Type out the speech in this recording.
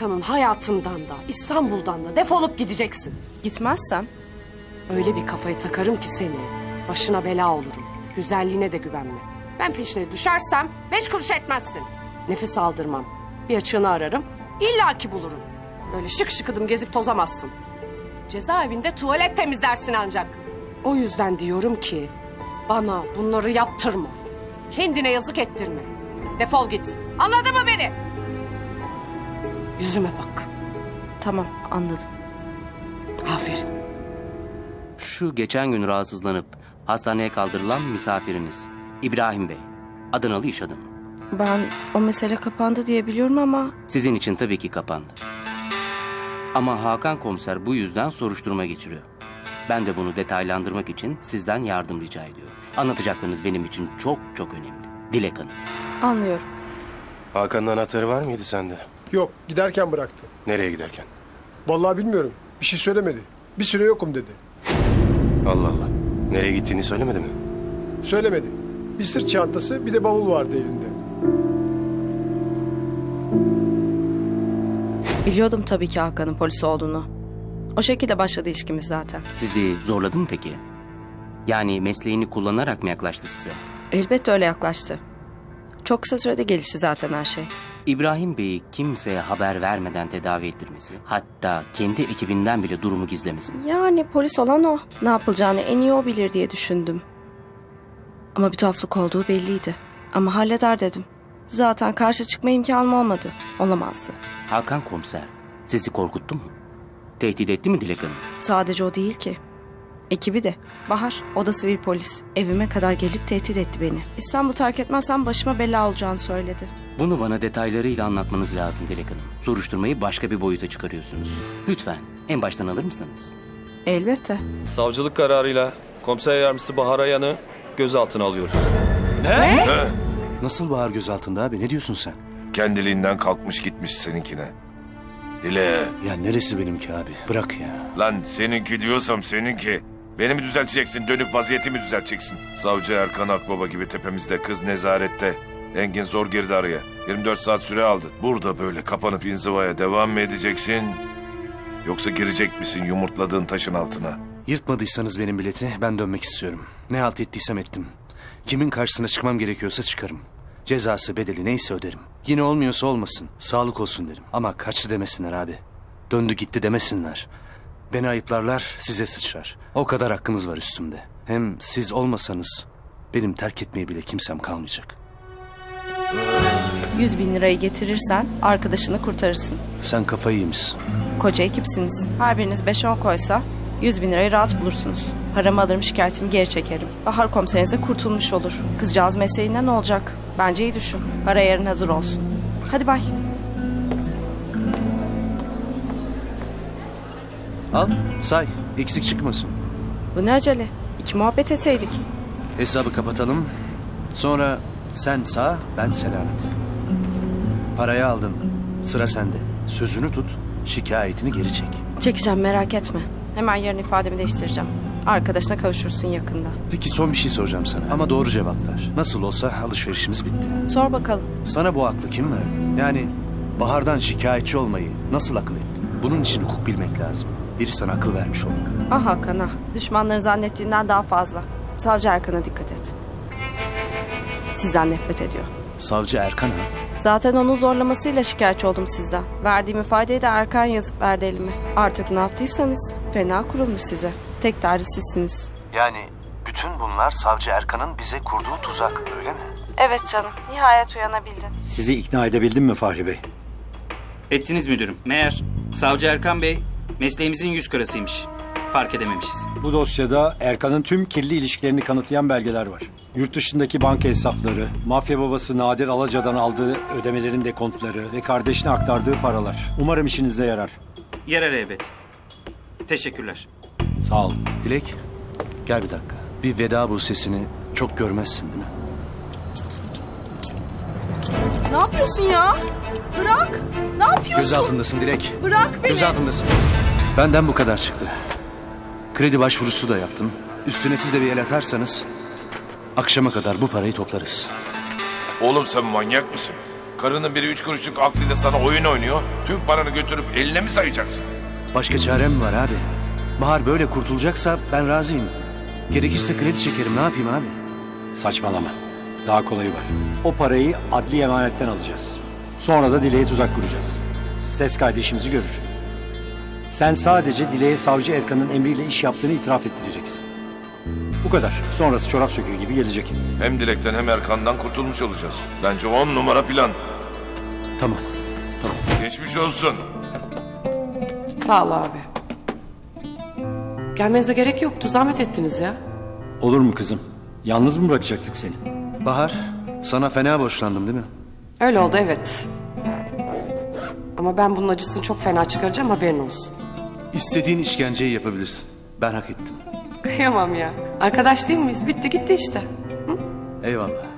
Hakan'ın hayatından da İstanbul'dan da defolup gideceksin. Gitmezsem Öyle bir kafaya takarım ki seni. Başına bela olurum. Güzelliğine de güvenme. Ben peşine düşersem beş kuruş etmezsin. Nefes aldırmam. Bir açığını ararım. illaki bulurum. Böyle şık şıkıdım gezip tozamazsın. Cezaevinde tuvalet temizlersin ancak. O yüzden diyorum ki bana bunları yaptırma. Kendine yazık ettirme. Defol git. Anladın mı beni? Yüzüme bak. tamam anladım. Aferin. Şu geçen gün rahatsızlanıp hastaneye kaldırılan misafiriniz İbrahim Bey. Adanalı iş adamı. Ben o mesele kapandı diye biliyorum ama Sizin için tabii ki kapandı. Ama Hakan komiser bu yüzden soruşturma geçiriyor. Ben de bunu detaylandırmak için sizden yardım rica ediyorum. Anlatacaklarınız benim için çok çok önemli. Dilek Hanım. anlıyorum. Hakan'ın anahtarı var mıydı sende? Yok giderken bıraktı. Nereye giderken? Vallahi bilmiyorum. Bir şey söylemedi. Bir süre yokum dedi. Allah Allah. Nereye gittiğini söylemedi mi? Söylemedi. Bir sırt çantası bir de bavul vardı elinde. Biliyordum tabii ki Hakan'ın polis olduğunu. O şekilde başladı ilişkimiz zaten. Sizi zorladı mı peki? Yani mesleğini kullanarak mı yaklaştı size? Elbette öyle yaklaştı. Çok kısa sürede gelişti zaten her şey. İbrahim Bey'i kimseye haber vermeden tedavi ettirmesi, hatta kendi ekibinden bile durumu gizlemesi. Yani polis olan o. Ne yapılacağını en iyi o bilir diye düşündüm. Ama bir tuhaflık olduğu belliydi. Ama halleder dedim. Zaten karşı çıkma imkanım olmadı. Olamazdı. Hakan komiser sizi korkuttu mu? Tehdit etti mi Dilek Hanım? Sadece o değil ki. Ekibi de. Bahar, o da sivil polis. Evime kadar gelip tehdit etti beni. İstanbul terk etmezsem başıma bela olacağını söyledi. Bunu bana detaylarıyla anlatmanız lazım Dilek Hanım. Soruşturmayı başka bir boyuta çıkarıyorsunuz. Lütfen en baştan alır mısınız? Elbette. Savcılık kararıyla komiser yardımcısı Bahar Ayan'ı gözaltına alıyoruz. Nasıl Bahar gözaltında abi? Ne diyorsun sen? Kendiliğinden kalkmış gitmiş seninkine. Dile. Ya neresi benimki abi? Bırak ya. Lan seninki diyorsam seninki. Beni mi düzelteceksin, dönüp vaziyetimi düzelteceksin? Savcı Erkan Akbaba gibi tepemizde, kız nezarette. Engin zor girdi araya. 24 saat süre aldı. Burada böyle kapanıp inzivaya devam mı edeceksin? Yoksa girecek misin yumurtladığın taşın altına? Yırtmadıysanız benim bileti ben dönmek istiyorum. Ne halt ettiysem ettim. Kimin karşısına çıkmam gerekiyorsa çıkarım. Cezası bedeli neyse öderim. Yine olmuyorsa olmasın. Sağlık olsun derim. Ama kaçtı demesinler abi. Döndü gitti demesinler. Beni ayıplarlar size sıçrar. O kadar hakkınız var üstümde. Hem siz olmasanız benim terk etmeye bile kimsem kalmayacak. 100 bin lirayı getirirsen arkadaşını kurtarırsın. Sen kafayı yemişsin. Koca ekipsiniz. Her biriniz 5-10 koysa 100 bin lirayı rahat bulursunuz. Paramı alırım şikayetimi geri çekerim. Bahar komiserinize kurtulmuş olur. Kızcağız mesleğinden ne olacak? Bence iyi düşün. Para yarın hazır olsun. Hadi bay. Al say eksik çıkmasın. Bu ne acele? İki muhabbet etseydik. Hesabı kapatalım. Sonra sen sağ, ben selamet. Parayı aldın. Sıra sende. Sözünü tut, şikayetini geri çek. Çekeceğim merak etme. Hemen yarın ifademi değiştireceğim. Arkadaşına kavuşursun yakında. Peki son bir şey soracağım sana ama doğru cevap ver. Nasıl olsa alışverişimiz bitti. Sor bakalım. Sana bu aklı kim verdi? Yani Bahar'dan şikayetçi olmayı nasıl akıl ettin? Bunun için hukuk bilmek lazım. Biri sana akıl vermiş olmalı. Ah Hakan ah. Düşmanların zannettiğinden daha fazla. Savcı Erkan'a dikkat et. Sizden nefret ediyor. Savcı Erkan ha? Zaten onun zorlamasıyla şikayetçi oldum sizden. Verdiğim ifadeyi de Erkan yazıp verdi elime. Artık ne yaptıysanız fena kurulmuş size. Tek derdi sizsiniz. Yani bütün bunlar Savcı Erkan'ın bize kurduğu tuzak öyle mi? Evet canım. Nihayet uyanabildin. Sizi ikna edebildin mi Fahri Bey? Ettiniz müdürüm. Meğer Savcı Erkan Bey mesleğimizin yüz karasıymış. Fark edememişiz. Bu dosyada Erkan'ın tüm kirli ilişkilerini kanıtlayan belgeler var. Yurt dışındaki banka hesapları, mafya babası Nadir Alaca'dan aldığı ödemelerin dekontları ve kardeşine aktardığı paralar. Umarım işinize yarar. Yarar elbet. Teşekkürler. Sağ olun. Dilek, gel bir dakika. Bir veda bu sesini çok görmezsin değil mi? Ne yapıyorsun ya? Bırak. Ne yapıyorsun? Göz altındasın Dilek. Bırak beni. Göz altındasın. Benden bu kadar çıktı. Kredi başvurusu da yaptım. Üstüne siz de bir el atarsanız akşama kadar bu parayı toplarız. Oğlum sen manyak mısın? Karının biri üç kuruşluk aklıyla sana oyun oynuyor. Tüm paranı götürüp eline mi sayacaksın? Başka çarem mi var abi? Bahar böyle kurtulacaksa ben razıyım. Gerekirse kredi çekerim ne yapayım abi? Saçmalama. Daha kolayı var. O parayı adli emanetten alacağız. Sonra da Dile'ye tuzak kuracağız. Ses kaydı işimizi görür. Sen sadece Dile'ye savcı Erkan'ın emriyle iş yaptığını itiraf ettireceksin. Bu kadar. Sonrası çorap söküğü gibi gelecek. Hem Dilek'ten hem Erkan'dan kurtulmuş olacağız. Bence on numara plan. Tamam. Tamam. Geçmiş olsun. Sağ ol abi. Gelmenize gerek yoktu. Zahmet ettiniz ya. Olur mu kızım? Yalnız mı bırakacaktık seni? Bahar sana fena borçlandım değil mi? Öyle oldu evet. Ama ben bunun acısını çok fena çıkaracağım haberin olsun. İstediğin işkenceyi yapabilirsin. Ben hak ettim. Kıyamam ya. Arkadaş değil miyiz? Bitti gitti işte. Eyvallah.